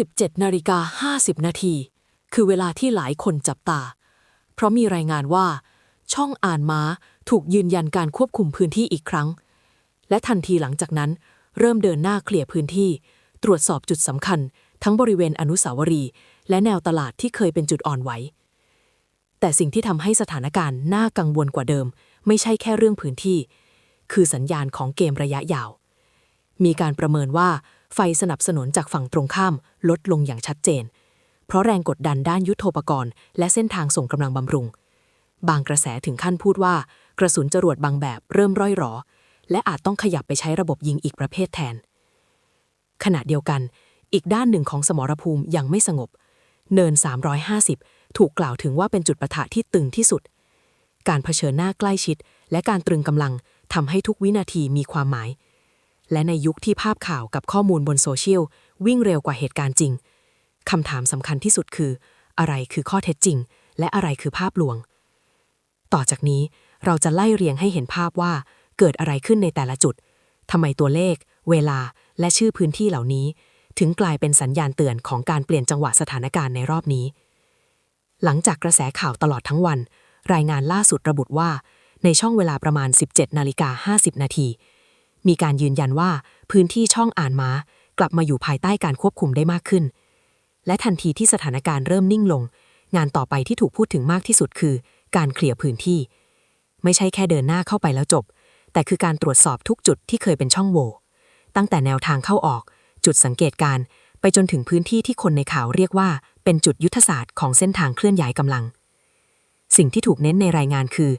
17นาฬิกา50 นาที คือเวลาที่หลายคนจับตา เพราะมีรายงานว่า ช่องอ่านม้าถูกยืนยันการควบคุมพื้นที่อีกครั้ง และทันทีหลังจากนั้น เริ่มเดินหน้าเคลียร์พื้นที่ ตรวจสอบจุดสำคัญ ทั้งบริเวณอนุสาวรีย์และแนวตลาดที่เคยเป็นจุดอ่อนไหวแต่สิ่งที่ทำให้สถานการณ์น่ากังวลกว่าเดิม ไม่ใช่แค่เรื่องพื้นที่ คือสัญญาณของเกมระยะยาว มีการประเมินว่า ไฟสนับสนุนจากฝั่งตรงข้ามลดลงอย่างชัดเจน เพราะแรงกดดันด้านยุทโธปกรณ์ และเส้นทางส่งกำลังบำรุง บางกระแสถึงขั้นพูดว่า กระสุนจรวดบางแบบเริ่มร่อยหรอ และอาจต้องขยับไปใช้ระบบยิงอีกประเภทแทน ขณะเดียวกัน อีกด้านหนึ่งของสมรภูมิยังไม่สงบ เนิน 350 ถูกกล่าวถึงว่าเป็นจุดประทะที่ตึงที่สุด การเผชิญหน้าใกล้ชิด และการตรึงกำลังทำให้ทุกวินาทีมีความหมาย และในยุคที่ภาพข่าวกับข้อมูลบนโซเชียลวิ่งเร็วกว่าเหตุการณ์จริงคำถามสำคัญที่สุดคือ อะไรคือข้อเท็จจริง และอะไรคือภาพลวง ต่อจากนี้เราจะไล่เรียงให้เห็นภาพว่า เกิดอะไรขึ้นในแต่ละจุดทำไมตัวเลข เวลา และชื่อพื้นที่เหล่านี้ ถึงกลายเป็นสัญญาณเตือนของการเปลี่ยนจังหวะสถานการณ์ในรอบนี้ หลังจากกระแสข่าวตลอดทั้งวัน รายงานล่าสุดระบุว่า ในช่องเวลาประมาณ 17นาฬิกา50นาที มีการยืนยันว่าพื้นที่ช่องอ่านม้ากลับมาอยู่ภายใต้การควบคุมได้มากขึ้น และทันทีที่สถานการณ์เริ่มนิ่งลง งานต่อไปที่ถูกพูดถึงมากที่สุดคือ การเคลียร์พื้นที่ ไม่ใช่แค่เดินหน้าเข้าไปแล้วจบ แต่คือการตรวจสอบทุกจุดที่เคยเป็นช่องโหว่ตั้งแต่แนวทางเข้าออก จุดสังเกตการ ไปจนถึงพื้นที่ที่คนในข่าวเรียกว่า เป็นจุดยุทธศาสตร์ของเส้นทางเคลื่อนย้ายกำลัง สิ่งที่ถูกเน้นในรายงานคือ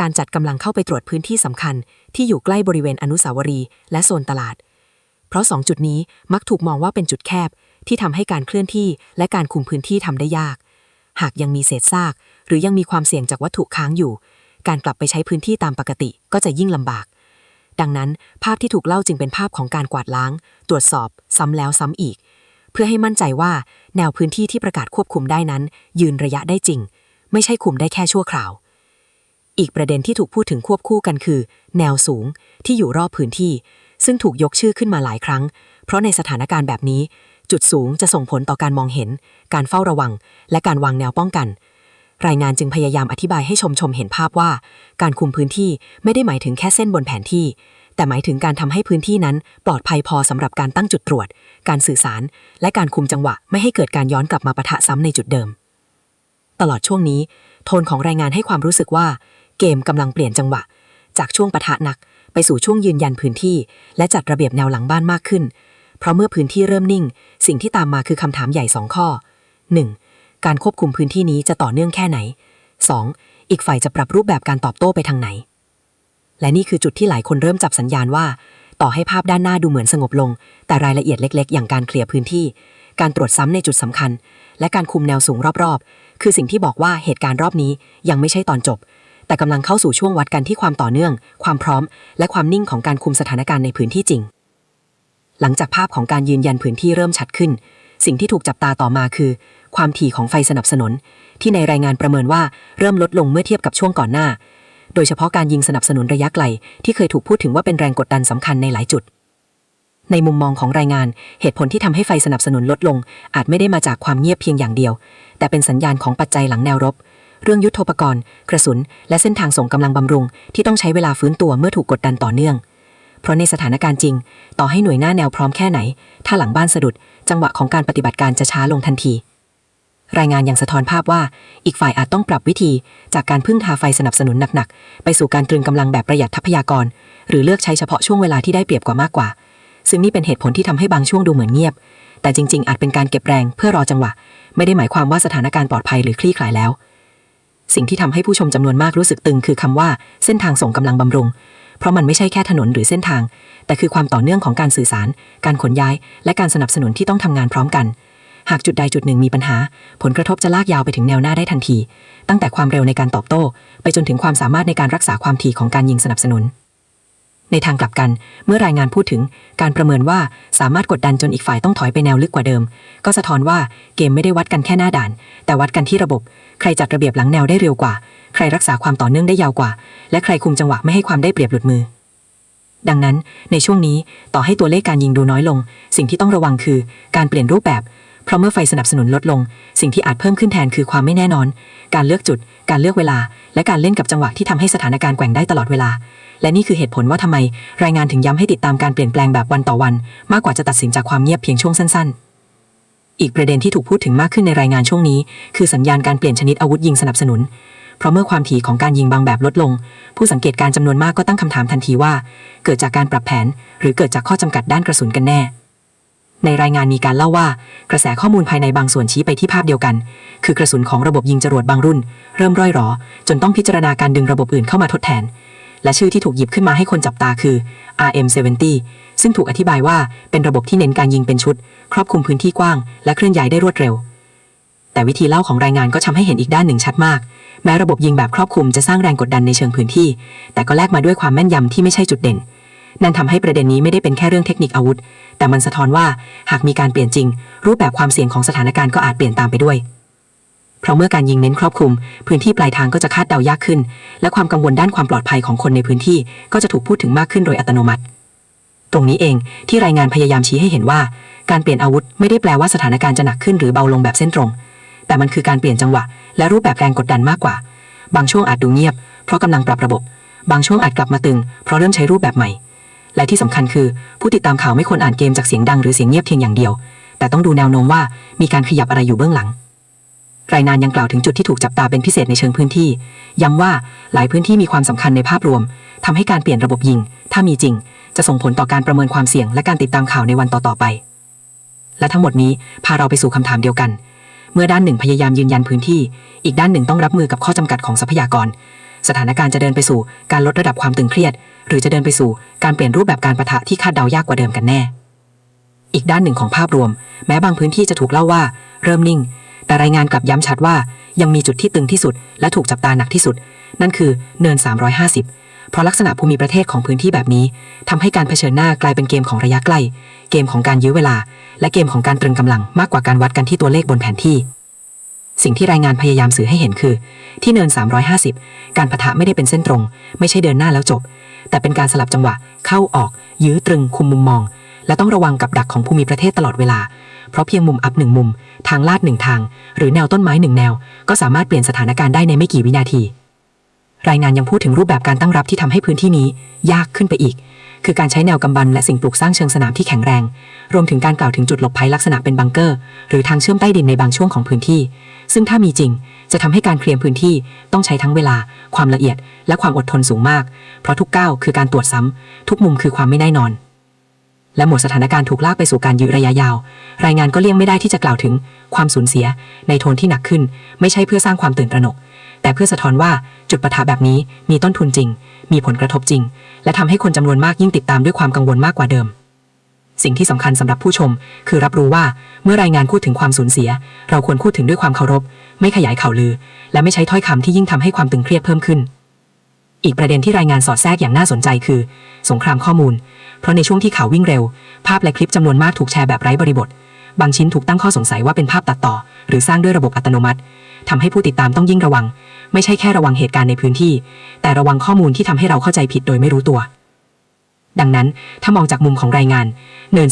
การจัดกำลังเข้าไปตรวจพื้นที่สำคัญ ที่อยู่ใกล้บริเวณอนุสาวรีย์และโซนตลาด เพราะสองจุดนี้มักถูกมองว่าเป็นจุดแคบ ที่ทำให้การเคลื่อนที่และการคุมพื้นที่ทำได้ยาก หากยังมีเศษซาก หรือยังมีความเสี่ยงจากวัตถุค้างอยู่ การกลับไปใช้พื้นที่ตามปกติก็จะยิ่งลำบาก ดังนั้น ภาพที่ถูกเล่าจึงเป็นภาพของการกวาดล้าง ตรวจสอบ ซ้ำแล้วซ้ำอีก เพื่อให้มั่นใจว่า แนวพื้นที่ที่ประกาศควบคุมได้นั้น ยืนระยะได้จริง ไม่ใช่คุมได้แค่ชั่วคราว อีกประเด็นที่ถูกพูดถึงควบคู่กันคือ แนวสูงที่อยู่รอบพื้นที่ ซึ่งถูกยกชื่อขึ้นมาหลายครั้ง เพราะในสถานการณ์แบบนี้ จุดสูงจะส่งผลต่อการมองเห็น การเฝ้าระวัง และการวางแนวป้องกัน รายงานจึงพยายามอธิบายให้ชมชมเห็นภาพว่า การคุมพื้นที่ไม่ได้หมายถึงแค่เส้นบนแผนที่ แต่หมายถึงการทำให้พื้นที่นั้น ปลอดภัยพอสำหรับการตั้งจุดตรวจ การสื่อสาร และการคุมจังหวะ ไม่ให้เกิดการย้อนกลับมาปะทะซ้ำในจุดเดิม ตลอดช่วงนี้ โทนของรายงานให้ความรู้สึกว่า เกมกำลังเปลี่ยนจังหวะ จากช่วงปะทะหนักไปสู่ช่วงยืนยันพื้นที่ และจัดระเบียบแนวหลังบ้านมากขึ้น เพราะเมื่อพื้นที่เริ่มนิ่ง สิ่งที่ตามมาคือคำถามใหญ่สองข้อ 1. การควบคุมพื้นที่นี้จะต่อเนื่องแค่ไหน 2. อีกฝ่ายจะปรับรูปแบบการตอบโต้ไปทางไหน และนี่คือจุดที่หลายคนเริ่มจับสัญญาณว่า ต่อให้ภาพด้านหน้าดูเหมือนสงบลง แต่รายละเอียดเล็ก ๆ อย่างการเคลียร์พื้นที่ การตรวจซ้ำในจุดสำคัญ และการคุมแนวสูงรอบๆ คือสิ่งที่บอกว่าเหตุการณ์รอบนี้ยังไม่ใช่ตอนจบ แต่กำลังเข้าสู่ช่วงวัดกันที่ความต่อเนื่อง ความพร้อม และความนิ่งของการคุมสถานการณ์ในพื้นที่จริง หลังจากภาพของการยืนยันพื้นที่เริ่มชัดขึ้น สิ่งที่ถูกจับตาต่อมาคือ ความถี่ของไฟสนับสนุน ที่ในรายงานประเมินว่าเริ่มลดลงเมื่อเทียบกับช่วงก่อนหน้า โดยเฉพาะการยิงสนับสนุนระยะไกล ที่เคยถูกพูดถึงว่าเป็นแรงกดดันสำคัญในหลายจุดในมุมมองของรายงาน เหตุผลที่ทำให้ไฟสนับสนุนลดลง อาจไม่ได้มาจากความเงียบเพียงอย่างเดียว แต่เป็นสัญญาณของปัจจัยหลังแนวรบ เรื่องยุทโธปกรณ์ กระสุน และเส้นทางส่งกำลังบำรุง ที่ต้องใช้เวลาฟื้นตัวเมื่อถูกกดดันต่อเนื่อง เพราะในสถานการณ์จริง ต่อให้หน่วยหน้าแนวพร้อมแค่ไหน ถ้าหลังบ้านสะดุด จังหวะของการปฏิบัติการจะช้าลงทันที รายงานยังสะท้อนภาพว่า อีกฝ่ายอาจต้องปรับวิธี จากการพึ่งทาไฟสนับสนุนหนักๆ ไปสู่การตรึงกำลังแบบประหยัดทรัพยากร หรือเลือกใช้เฉพาะช่วงเวลาที่ได้เปรียบกว่ามากกว่า ซึ่งนี่เป็นเหตุผลที่ทำให้บางช่วงดูเหมือนเงียบ แต่จริง ๆ อาจเป็นการเก็บแรงเพื่อรอจังหวะ ไม่ได้หมายความว่าสถานการณ์ปลอดภัยหรือคลี่คลายแล้ว สิ่งที่ทำให้ผู้ชมจำนวนมากรู้สึกตึงคือคำว่าเส้นทางส่งกำลังบำรุง เพราะมันไม่ใช่แค่ถนนหรือเส้นทาง แต่คือความต่อเนื่องของการสื่อสาร การขนย้าย และการสนับสนุนที่ต้องทำงานพร้อมกัน หากจุดใดจุดหนึ่งมีปัญหา ผลกระทบจะลากยาวไปถึงแนวหน้าได้ทันที ตั้งแต่ความเร็วในการตอบโต้ ไปจนถึงความสามารถในการรักษาความถี่ของการยิงสนับสนุน ในทางกลับกัน เมื่อรายงานพูดถึงการประเมินว่าสามารถกดดันจนอีกฝ่ายต้องถอยไปแนวลึกกว่าเดิม ก็สะท้อนว่าเกมไม่ได้วัดกันแค่หน้าด่าน แต่วัดกันที่ระบบ ใครจัดระเบียบหลังแนวได้เร็วกว่า ใครรักษาความต่อเนื่องได้ยาวกว่า และใครคุมจังหวะไม่ให้ความได้เปรียบหลุดมือ ดังนั้น ในช่วงนี้ต่อให้ตัวเลขการยิงดูน้อยลง สิ่งที่ต้องระวังคือการเปลี่ยนรูปแบบเพราะเมื่อไฟสนับสนุนลดลง สิ่งที่อาจเพิ่มขึ้นแทนคือความไม่แน่นอน การเลือกจุด การเลือกเวลา และการเล่นกับจังหวะที่ทำให้สถานการณ์แกว่งได้ตลอดเวลา และนี่คือเหตุผลว่าทำไม รายงานถึงย้ำให้ติดตามการเปลี่ยนแปลงแบบวันต่อวัน มากกว่าจะตัดสินจากความเงียบเพียงช่วงสั้น ๆ อีกประเด็นที่ถูกพูดถึงมากขึ้นในรายงานช่วงนี้ คือสัญญาณการเปลี่ยนชนิดอาวุธยิงสนับสนุน เพราะเมื่อความถี่ของการยิงบางแบบลดลง ผู้สังเกตการณ์จำนวนมากก็ตั้งคำถามทันทีว่า เกิดจากการปรับแผน หรือเกิดจากข้อจำกัดด้านกระสุนกันแน่ในรายงานมีการเล่าว่า กระแสข้อมูลภายในบางส่วนชี้ไปที่ภาพเดียวกัน คือกระสุนของระบบยิงจรวดบางรุ่น เริ่มร่อยหรอ จนต้องพิจารณาการดึงระบบอื่นเข้ามาทดแทน และชื่อที่ถูกหยิบขึ้นมาให้คนจับตาคือ RM70 ซึ่งถูกอธิบายว่าเป็นระบบที่เน้นการยิงเป็นชุด ครอบคลุมพื้นที่กว้าง และเคลื่อนย้ายได้รวดเร็ว แต่วิธีเล่าของรายงานก็ทำให้เห็นอีกด้านหนึ่งชัดมาก แม้ระบบยิงแบบครอบคลุมจะสร้างแรงกดดันในเชิงพื้นที่ แต่ก็แลกมาด้วยความแม่นยำที่ไม่ใช่จุดเด่น นั่นทำให้ประเด็นนี้ไม่ได้เป็นแค่เรื่องเทคนิคอาวุธ แต่มันสะท้อนว่าหากมีการเปลี่ยนจริง รูปแบบความเสี่ยงของสถานการณ์ก็อาจเปลี่ยนตามไปด้วย เพราะเมื่อการยิงเน้นครอบคลุม พื้นที่ปลายทางก็จะคาดเดายากขึ้น และความกังวลด้านความปลอดภัยของคนในพื้นที่ก็จะถูกพูดถึงมากขึ้นโดยอัตโนมัติ ตรงนี้เองที่รายงานพยายามชี้ให้เห็นว่า การเปลี่ยนอาวุธไม่ได้แปลว่าสถานการณ์จะหนักขึ้นหรือเบาลงแบบเส้นตรง แต่มันคือการเปลี่ยนจังหวะ และรูปแบบแรงกดดันมากกว่า บางช่วงอาจดูเงียบ เพราะกำลังปรับระบบบางช่วงอาจกลับมาตึง เพราะเริ่มใช้รูปแบบใหม่ และที่สำคัญคือ ผู้ติดตามข่าวไม่ควรอ่านเกมจากเสียงดังหรือเสียงเงียบเพียงอย่างเดียว แต่ต้องดูแนวโน้มว่ามีการขยับอะไรอยู่เบื้องหลัง รายงานยังกล่าวถึงจุดที่ถูกจับตาเป็นพิเศษในเชิงพื้นที่ ย้ำว่าหลายพื้นที่มีความสำคัญในภาพรวมทำให้การเปลี่ยนระบบยิง ถ้ามีจริง จะส่งผลต่อการประเมินความเสี่ยง และการติดตามข่าวในวันต่อๆไป และทั้งหมดนี้พาเราไปสู่คำถามเดียวกัน เมื่อด้านหนึ่งพยายามยืนยันพื้นที่ อีกด้านหนึ่งต้องรับมือกับข้อจำกัดของทรัพยากร สถานการณ์จะเดินไปสู่การลดระดับความตึงเครียด หรือจะเดินไปสู่การเปลี่ยนรูปแบบการประทะที่คาดเดายากกว่าเดิมกันแน่ อีกด้านหนึ่งของภาพรวม แม้บางพื้นที่จะถูกเล่าว่า เริ่มนิ่ง แต่รายงานกลับย้ำชัดว่ายังมีจุดที่ตึงที่สุด และถูกจับตาหนักที่สุด นั่นคือเนิน 350 เพราะลักษณะภูมิประเทศของพื้นที่แบบนี้ทำให้การเผชิญหน้ากลายเป็นเกมของระยะใกล้ เกมของการยื้อเวลา และเกมของการตรึงกำลังมากกว่าการวัดกันที่ตัวเลขบนแผนที่ สิ่งที่รายงานพยายามสื่อให้เห็นคือ ที่เนิน 350 การปะทะไม่ได้เป็นเส้นตรง ไม่ใช่เดินหน้าแล้วจบ แต่เป็นการสลับจังหวะเข้าออกยื้อตรึงคุมมุมมอง และต้องระวังกับดักของภูมิประเทศตลอดเวลา เพราะเพียงมุมอัพหนึ่งมุม ทางลาดหนึ่งทาง หรือแนวต้นไม้หนึ่งแนว ก็สามารถเปลี่ยนสถานการณ์ได้ในไม่กี่วินาที รายงานยังพูดถึงรูปแบบการตั้งรับที่ทำให้พื้นที่นี้ ยากขึ้นไปอีก คือการใช้แนวกำบันและสิ่งปลูกสร้างเชิงสนามที่แข็งแรง รวมถึงการกล่าวถึงจุดหลบภัยลักษณะเป็นบังเกอร์ หรือทางเชื่อมใต้ดินในบางช่วงของพื้นที่ ซึ่งถ้ามีจริง จะทำให้การเคลียร์พื้นที่ต้องใช้ทั้งเวลา ความละเอียด และความอดทนสูงมาก เพราะทุกก้าวคือการตรวจซ้ำทุกมุมคือความไม่แน่นอน และหมดสถานการณ์ถูกลากไปสู่การยื้อระยะยาว รายงานก็เลี่ยงไม่ได้ที่จะกล่าวถึงความสูญเสีย ในโทนที่หนักขึ้น ไม่ใช่เพื่อสร้างความตื่นตระหนก แต่เพื่อสะท้อนว่าจุดปะทะแบบนี้มีต้นทุนจริง มีผลกระทบจริง และทำให้คนจำนวนมากยิ่งติดตามด้วยความกังวลมากกว่าเดิม สิ่งที่สำคัญสำหรับผู้ชม คือรับรู้ว่าเมื่อรายงานพูดถึงความสูญเสีย เราควรพูดถึงด้วยความเคารพ ไม่ขยายข่าวลือ และไม่ใช้ถ้อยคำที่ยิ่งทำให้ความตึงเครียดเพิ่มขึ้นอีกประเด็นที่รายงานสอดแทรกอย่างน่าสนใจคือ สงครามข้อมูล เพราะในช่วงที่ข่าววิ่งเร็ว ภาพและคลิปจำนวนมากถูกแชร์แบบไร้บริบท บางชิ้นถูกตั้งข้อสงสัยว่าเป็นภาพตัดต่อ หรือสร้างด้วยระบบอัตโนมัติทำให้ผู้ติดตามต้องยิ่งระวัง ไม่ใช่แค่ระวังเหตุการณ์ในพื้นที่ แต่ระวังข้อมูลที่ทำให้เราเข้าใจผิดโดยไม่รู้ตัว ดังนั้นถ้ามองจากมุมของรายงานเนิน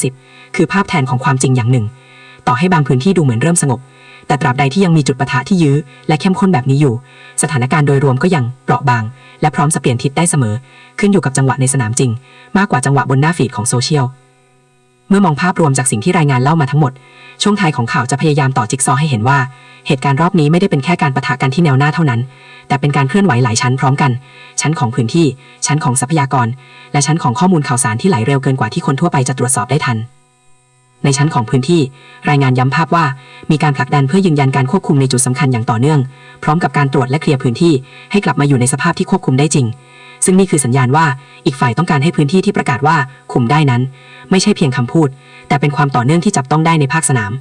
350 คือภาพแทนของความจริงอย่างหนึ่ง ต่อให้บางพื้นที่ดูเหมือนเริ่มสงบ แต่ตราบใดที่ยังมีจุดปะทะที่ยื้อ และเข้มข้นแบบนี้อยู่ สถานการณ์โดยรวมก็ยังเปราะบาง และพร้อมจะเปลี่ยนทิศได้เสมอ ขึ้นอยู่กับจังหวะในสนามจริง มากกว่าจังหวะบนหน้าฟีดของโซเชียลเมื่อมองภาพรวมจากสิ่งที่รายงานเล่ามาทั้งหมด ช่วงท้ายของข่าวจะพยายามต่อจิ๊กซอว์ให้เห็นว่า เหตุการณ์รอบนี้ไม่ได้เป็นแค่การปะทะกันที่แนวหน้าเท่านั้น แต่เป็นการเคลื่อนไหวหลายชั้นพร้อมกัน ชั้นของพื้นที่ ชั้นของทรัพยากร และชั้นของข้อมูลข่าวสารที่ไหลเร็วเกินกว่าที่คนทั่วไปจะตรวจสอบได้ทัน ในชั้นของพื้นที่ รายงานย้ำภาพว่า มีการผลักดันเพื่อยืนยันการควบคุมในจุดสำคัญอย่างต่อเนื่อง พร้อมกับการตรวจและเคลียร์พื้นที่ให้กลับมาอยู่ในสภาพที่ควบคุมได้จริง ซึ่งนี่คือสัญญาณว่าอีกฝ่ายต้องการให้พื้นที่ที่ประกาศว่าคุมได้นั้น ไม่ใช่เพียงคำพูด แต่เป็นความต่อเนื่องที่จับต้องได้ในภาคสนาม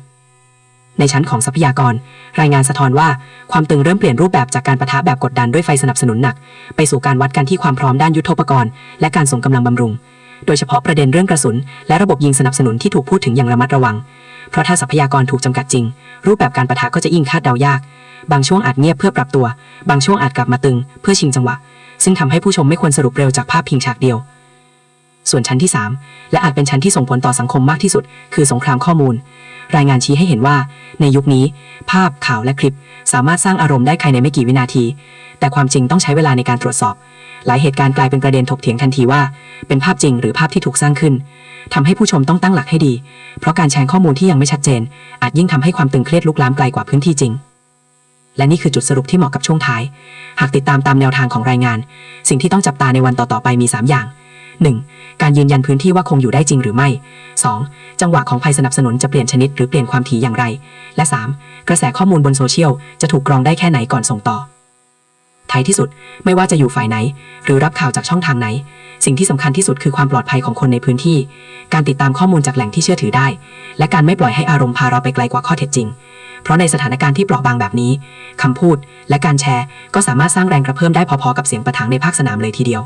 ในชั้นของทรัพยากร รายงานสะท้อนว่าความตึงเริ่มเปลี่ยนรูปแบบจากการประทะแบบกดดันด้วยไฟสนับสนุนหนัก ไปสู่การวัดกันที่ความพร้อมด้านยุทโธปกรณ์ และการส่งกำลังบำรุง โดยเฉพาะประเด็นเรื่องกระสุน และระบบยิงสนับสนุนที่ถูกพูดถึงอย่างระมัดระวัง เพราะถ้าทรัพยากรถูกจำกัดจริง รูปแบบการประทะก็จะยิ่งคาดเดายาก บางช่วงอาจเงียบเพื่อปรับตัว บางช่วงอาจกลับมาตึง เพื่อชิงจังหวะ ซึ่งทำให้ผู้ชมไม่ควรสรุปเร็วจากภาพเพียงฉากเดียว ส่วนชั้นที่ 3 และอาจเป็นชั้นที่ส่งผลต่อสังคมมากที่สุด คือสงครามข้อมูล รายงานชี้ให้เห็นว่า ในยุคนี้ ภาพข่าวและคลิป สามารถสร้างอารมณ์ได้ภายในไม่กี่วินาที แต่ความจริงต้องใช้เวลาในการตรวจสอบ หลายเหตุการณ์กลายเป็นประเด็นถกเถียงทันทีว่า เป็นภาพจริงหรือภาพที่ถูกสร้างขึ้นทำให้ผู้ชมต้องตั้งหลักให้ดี เพราะการแชร์ข้อมูลที่ยังไม่ชัดเจน อาจยิ่งทำให้ความตึงเครียดลุกลามไกลกว่าพื้นที่จริงและนี่คือจุดสรุปที่เหมาะกับช่วงท้าย หากติดตามตามแนวทางของรายงาน สิ่งที่ต้องจับตาในวันต่อ ๆ ไปมี 3 อย่าง 1. การยืนยันพื้นที่ว่าคงอยู่ได้จริงหรือไม่ 2. จังหวะของภัยสนับสนุนจะเปลี่ยนชนิดหรือเปลี่ยนความถี่อย่างไร และ 3. กระแสข้อมูลบนโซเชียลจะถูกกรองได้แค่ไหนก่อนส่งต่อท้ายที่สุดไม่ว่าจะอยู่ฝ่ายไหน หรือรับข่าวจากช่องทางไหน สิ่งที่สำคัญที่สุดคือความปลอดภัยของคนในพื้นที่ การติดตามข้อมูลจากแหล่งที่เชื่อถือได้ และการไม่ปล่อยให้อารมณ์พาเราไปไกลกว่าข้อเท็จจริง เพราะในสถานการณ์ที่เปราะบางแบบนี้คำพูดและการแชร์ ก็สามารถสร้างแรงกระเพื่อมได้พอๆกับเสียงประทังในภาคสนามเลยทีเดียว